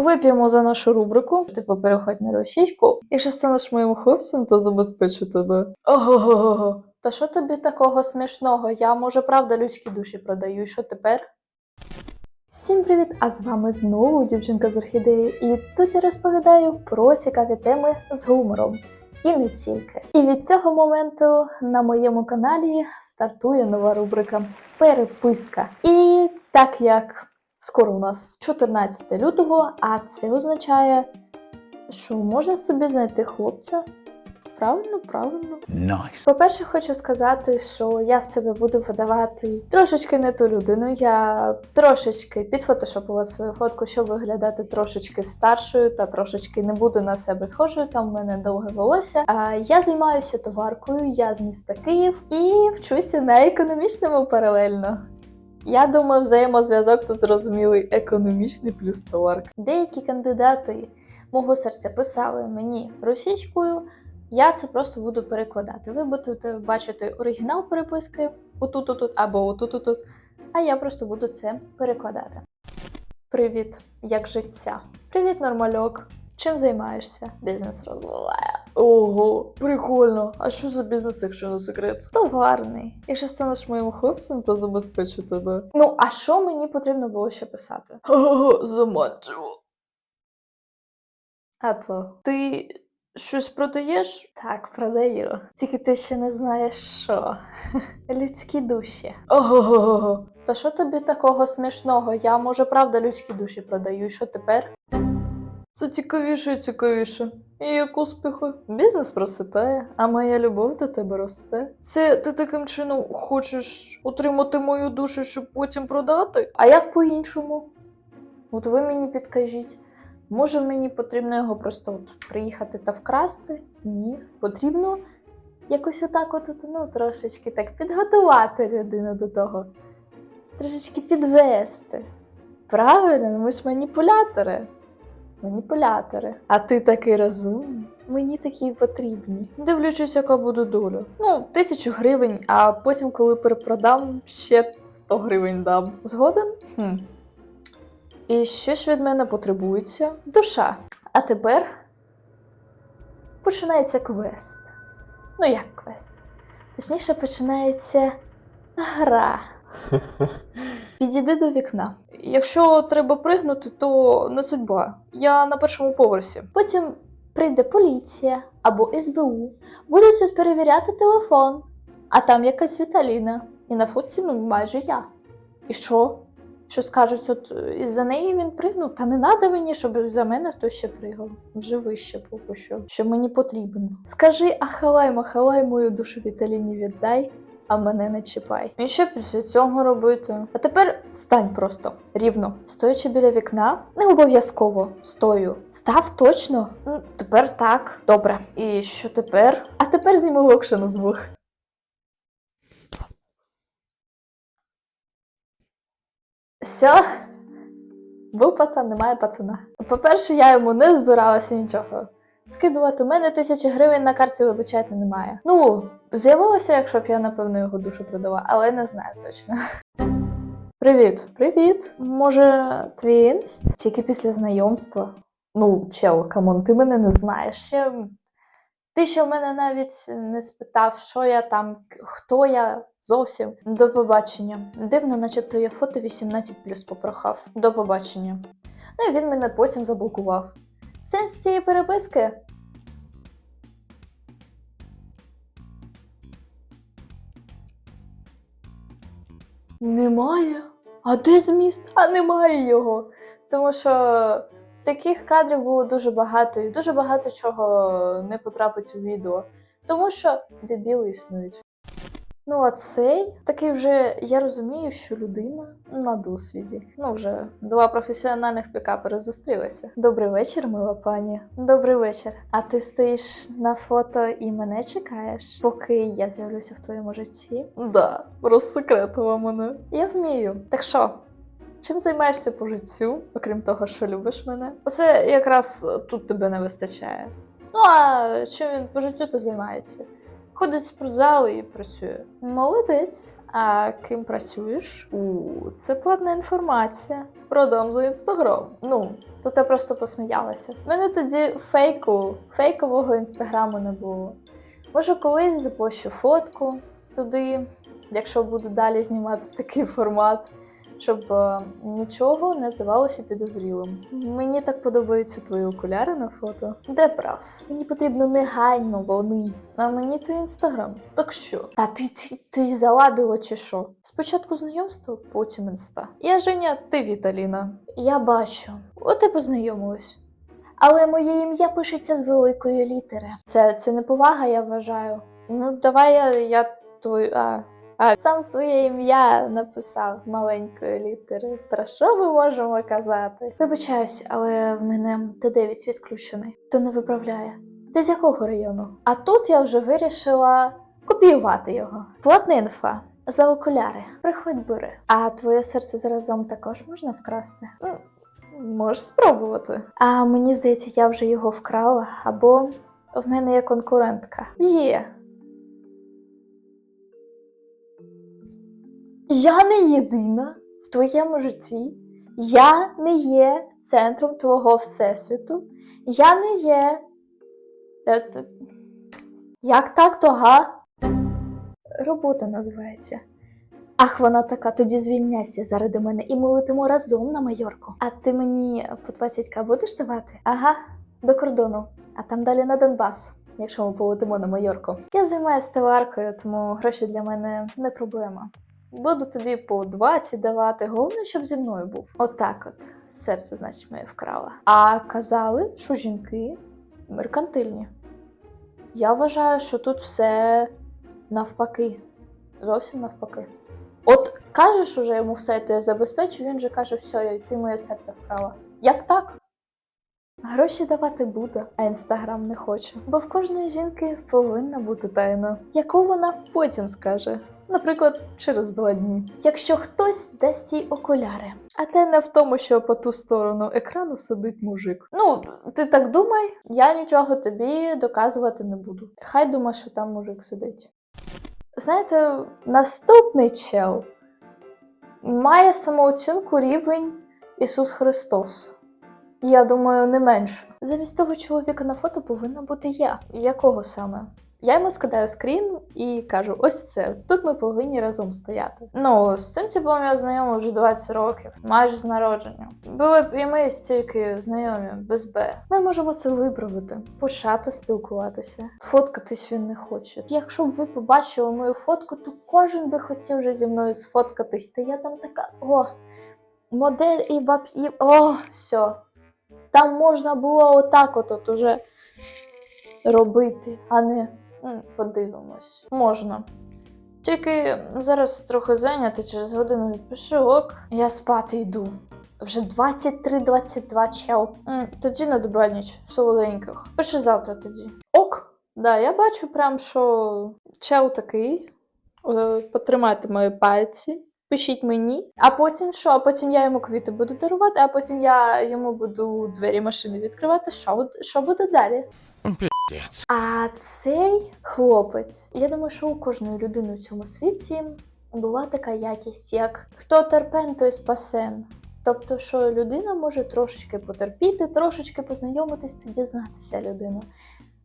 вип'ємо за нашу рубрику. Типу, переходь на російську. Якщо станеш моїм хлопцем, то забезпечу тебе. Ого-го-го. Та що тобі такого смішного? Я, може, правда, людські душі продаю. І що тепер? Всім привіт! А з вами знову дівчинка з орхідеї, і тут я розповідаю про цікаві теми з гумором. І не тільки. І від цього моменту на моєму каналі стартує нова рубрика Переписка. І так як скоро у нас 14 лютого, а це означає, що можна собі знайти хлопця. Правильно, правильно. Nice. По-перше, хочу сказати, що я себе буду видавати трошечки не ту людину. Я трошечки підфотошопила свою фотку, щоб виглядати трошечки старшою та трошечки не буду на себе схожою. Там в мене довге волосся. А я займаюся товаркою, я з міста Київ і вчуся на економічному паралельно. Я думаю, взаємозв'язок тут зрозумілий економічний плюс товарка. Деякі кандидати мого серця писали мені російською. Я це просто буду перекладати. Ви будете бачити оригінал переписки отут, отут або отут, отут. А я просто буду це перекладати. Привіт, як життя? Привіт, нормальок. Чим займаєшся? Бізнес розвиває. Ого, прикольно. А що за бізнес, якщо не секрет? Товарний. Якщо станеш моїм хлопцем, то забезпечу тебе. Ну, а що мені потрібно було ще писати? Ого, заманчиво. А то ти щось продаєш? Так, продаю. Тільки ти ще не знаєш що. Людські душі. Ого. Та що тобі такого смішного? Я, може, правда, людські душі продаю. І що тепер? Це цікавіше і цікавіше. І як успіхи? Бізнес процвітає, а моя любов до тебе росте. Це ти таким чином хочеш отримати мою душу, щоб потім продати? А як по-іншому? От ви мені підкажіть. Може, мені потрібно його просто от приїхати та вкрасти? Ні. Потрібно якось отак от, от, ну, трошечки так підготувати людину до того. Трошечки підвести. Правильно, ми ж маніпулятори. Маніпулятори. А ти такий розумний. Мені такі потрібні. Дивлячись, яка буде доля. Ну, тисячу гривень, а потім, коли перепродам, ще 100 гривень дам. Згоден? Хм. І що ж від мене потребується? Душа. А тепер починається квест. Ну, як квест? Точніше, починається гра. Підійди до вікна. Якщо треба пригнути, то не судьба. Я на першому поверсі. Потім прийде поліція або СБУ, будуть тут перевіряти телефон, а там якась Віталіна. І на фотці ну, майже я. І що? Що скажуть, от е, за неї він пригнув, та не треба мені, щоб за мене хтось ще пригав. Вже вище поки що, що мені потрібно. Скажи, ахалай, махалай, мою душу Віталіні віддай, а мене не чіпай. І що після цього робити? А тепер стань просто рівно. Стоячи біля вікна, не обов'язково стою. Став точно? Тепер так. Добре. І що тепер? А тепер зніми локшину з вух. Все. Був пацан, немає пацана. По-перше, я йому не збиралася нічого. Скидувати у мене тисячі гривень на карті, вибачайте, немає. Ну, з'явилося, якщо б я, напевно, його душу продала, але не знаю точно. Привіт, привіт. Може, твій інст? Тільки після знайомства. Ну, чел, камон, ти мене не знаєш. Ще... Ти ще в мене навіть не спитав, що я там, хто я зовсім. До побачення. Дивно, начебто я фото 18 попрохав. До побачення. Ну і він мене потім заблокував. Сенс цієї переписки. Немає. А де зміст? А немає його. Тому що таких кадрів було дуже багато, і дуже багато чого не потрапить у відео. Тому що дебіли існують. Ну, а цей такий вже я розумію, що людина на досвіді. Ну, вже два професіональних пікапери зустрілися. Добрий вечір, мила пані. Добрий вечір. А ти стоїш на фото і мене чекаєш, поки я з'явлюся в твоєму житті? Да, розсекретила мене. Я вмію. Так що? Чим займаєшся по життю, окрім того, що любиш мене? Оце якраз тут тебе не вистачає. Ну а чим він по життю то займається? Ходить в спортзал і працює. Молодець. А ким працюєш? У це платна інформація. Продам за інстаграм. Ну, тут я просто посміялася. У мене тоді фейку, фейкового інстаграму не було. Може, колись запощу фотку туди, якщо буду далі знімати такий формат, щоб е, нічого не здавалося підозрілим. Мені так подобаються твої окуляри на фото. Де прав? Мені потрібно негайно вони. А мені твій інстаграм. Так що? Та ти, ти, ти заладила чи що? Спочатку знайомство, потім інста. Я Женя, ти Віталіна. Я бачу. От і познайомились. Але моє ім'я пишеться з великої літери. Це, це повага, я вважаю. Ну, давай я, я. А, а сам своє ім'я написав маленької літери. Про що ми можемо казати? Вибачаюсь, але в мене Т9 відключений. То не виправляє. Ти з якого району? А тут я вже вирішила копіювати його. Платна інфа. За окуляри. Приходь бери. А твоє серце заразом також можна вкрасти? Можеш спробувати. А мені здається, я вже його вкрала, або в мене є конкурентка. Є. Я не єдина в твоєму житті. Я не є центром твого всесвіту. Я не є. Е, Як так, то га? Робота називається. Ах, вона така, тоді звільняйся заради мене, і ми летимо разом на майорку. А ти мені по 20к будеш давати? Ага, до кордону. А там далі на Донбас, якщо ми полетимо на майорку. Я займаюся товаркою, тому гроші для мене не проблема. Буду тобі по 20 давати, головне, щоб зі мною був. Отак от, серце, значить, моє вкрала. А казали, що жінки меркантильні. Я вважаю, що тут все навпаки. Зовсім навпаки. От кажеш уже йому все, ти забезпечив, він же каже, все, ти моє серце вкрала. Як так? Гроші давати буде, а інстаграм не хоче. Бо в кожної жінки повинна бути тайна, яку вона потім скаже. Наприклад, через два дні. Якщо хтось дасть їй окуляри, а це не в тому, що по ту сторону екрану сидить мужик. Ну, ти так думай, я нічого тобі доказувати не буду. Хай думає, що там мужик сидить. Знаєте, наступний чел має самооцінку рівень Ісус Христос. Я думаю, не менше. Замість того чоловіка на фото повинна бути я. Якого саме? Я йому скидаю скрін і кажу: ось це, тут ми повинні разом стояти. Ну, з цим типом я знайома вже 20 років, майже з народження. Були б і ми стільки знайомі без Б. Ми можемо це виправити, почати спілкуватися. Фоткатись він не хоче. Якщо б ви побачили мою фотку, то кожен би хотів вже зі мною сфоткатись. Та я там така о, модель і вап... і о, все. Там можна було отак от, уже робити, а не подивимось. Можна. Тільки зараз трохи зайнято, через годину відпишу ок. Я спати йду. Вже 23-22 чел. Тоді на добраніч, солоденьких. Пиши завтра тоді. Ок. Да, я бачу прям, що чел такий. Е, Потримайте мої пальці. Пишіть мені, а потім що? А потім я йому квіти буду дарувати, а потім я йому буду двері машини відкривати. Що, що буде далі? А цей хлопець, я думаю, що у кожної людини в цьому світі була така якість, як хто терпен, той спасен. Тобто, що людина може трошечки потерпіти, трошечки познайомитись та дізнатися людину.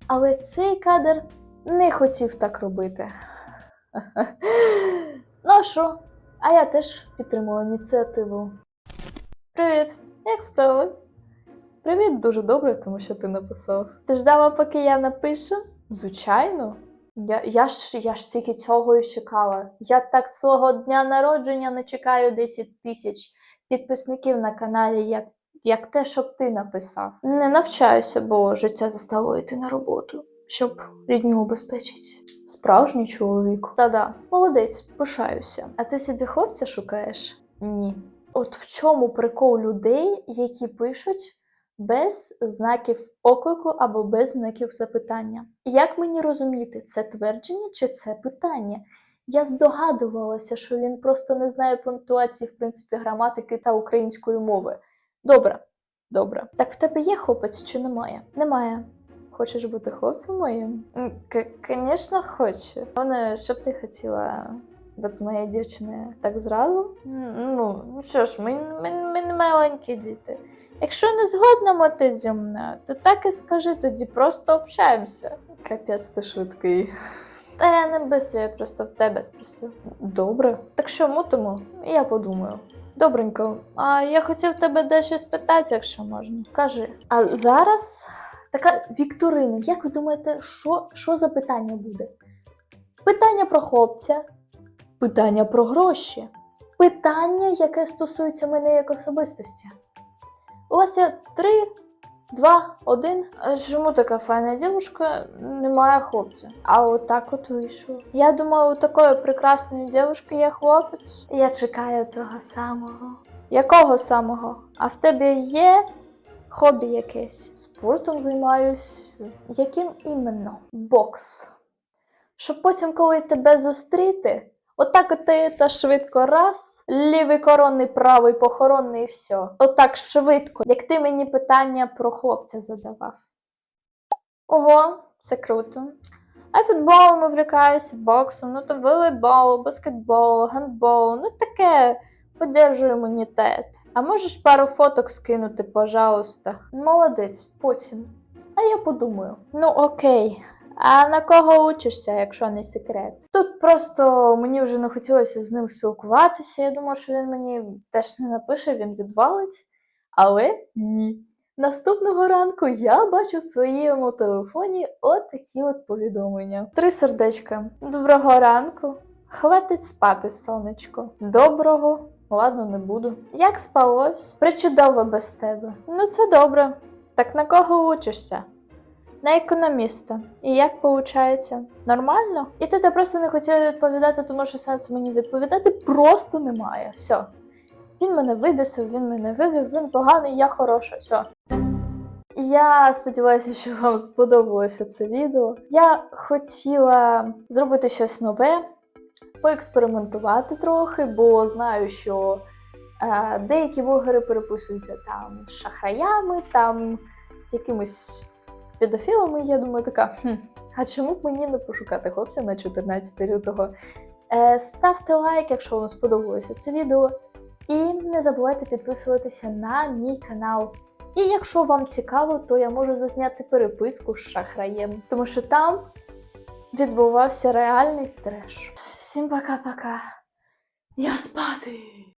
Але цей кадр не хотів так робити. ну що? А я теж підтримала ініціативу. Привіт, як справи? Привіт, дуже добре, тому що ти написав. Ти ждала, поки я напишу? Звичайно. Я, я, ж, я ж тільки цього і чекала. Я так свого дня народження не чекаю 10 тисяч підписників на каналі, як, як те, щоб ти написав. Не навчаюся, бо життя заставило йти на роботу, щоб рідню убезпечити. Справжній чоловік. Та-да, молодець, пишаюся. А ти собі хлопця шукаєш? Ні. От в чому прикол людей, які пишуть без знаків оклику або без знаків запитання. Як мені розуміти, це твердження чи це питання? Я здогадувалася, що він просто не знає пунктуації, в принципі, граматики та української мови. Добре, добре. Так в тебе є хлопець чи немає? Немає. хочеш бути хлопцем моїм? Звісно, хочу. Вони, що б ти хотіла бути моєю дівчиною так зразу? Ну, ну що ж, ми, ми, ми не маленькі діти. Якщо не згодна мотити зі мною, то так і скажи, тоді просто общаємося. Капець, ти швидкий. Та я не бистро, я просто в тебе спросив. Добре. Так що мутимо? Я подумаю. Добренько, а я хотів тебе дещо спитати, якщо можна. Кажи. А зараз така вікторина. Як ви думаєте, що, що за питання буде? Питання про хлопця, питання про гроші, питання, яке стосується мене як особистості. У вас є три, два, один. Чому така файна дівчинка немає хлопця? А отак от вийшло. Я думаю, у такої прекрасної дівчинки є хлопець. Я чекаю того самого. Якого самого? А в тебе є хобі якесь? Спортом займаюсь. Яким іменно? Бокс. Щоб потім, коли тебе зустріти, Отак от ти та швидко раз, лівий коронний, правий похоронний і все. Отак швидко, як ти мені питання про хлопця задавав. Ого, це круто. А футболом увлікаюся, боксом, ну то волейбол, баскетбол, гандбол, ну таке. Подержую імунітет. А можеш пару фоток скинути, пожалуйста. Молодець, потім. А я подумаю. Ну окей. А на кого учишся, якщо не секрет? Тут просто мені вже не хотілося з ним спілкуватися. Я думала, що він мені теж не напише, він відвалить. Але ні. Наступного ранку я бачу в своєму телефоні от такі от повідомлення. Три сердечка. Доброго ранку. Хватить спати, сонечко. Доброго. Ладно, не буду. Як спалось? Причудово без тебе. Ну, це добре. Так на кого учишся? На економіста. І як виходить? Нормально? І тут я просто не хотіла відповідати, тому що сенсу мені відповідати просто немає. Все. Він мене вибісив, він мене вивів, він поганий, я хороша. Все. Я сподіваюся, що вам сподобалося це відео. Я хотіла зробити щось нове, поекспериментувати трохи, бо знаю, що е, деякі блогери переписуються там з шахраями, там з якимось педофілами, я думаю, така. Хм, а чому б мені не пошукати хлопця на 14 лютого? Е, ставте лайк, якщо вам сподобалося це відео. І не забувайте підписуватися на мій канал. І якщо вам цікаво, то я можу зазняти переписку з шахраєм, тому що там відбувався реальний треш. Всім пока-пока. Я спати.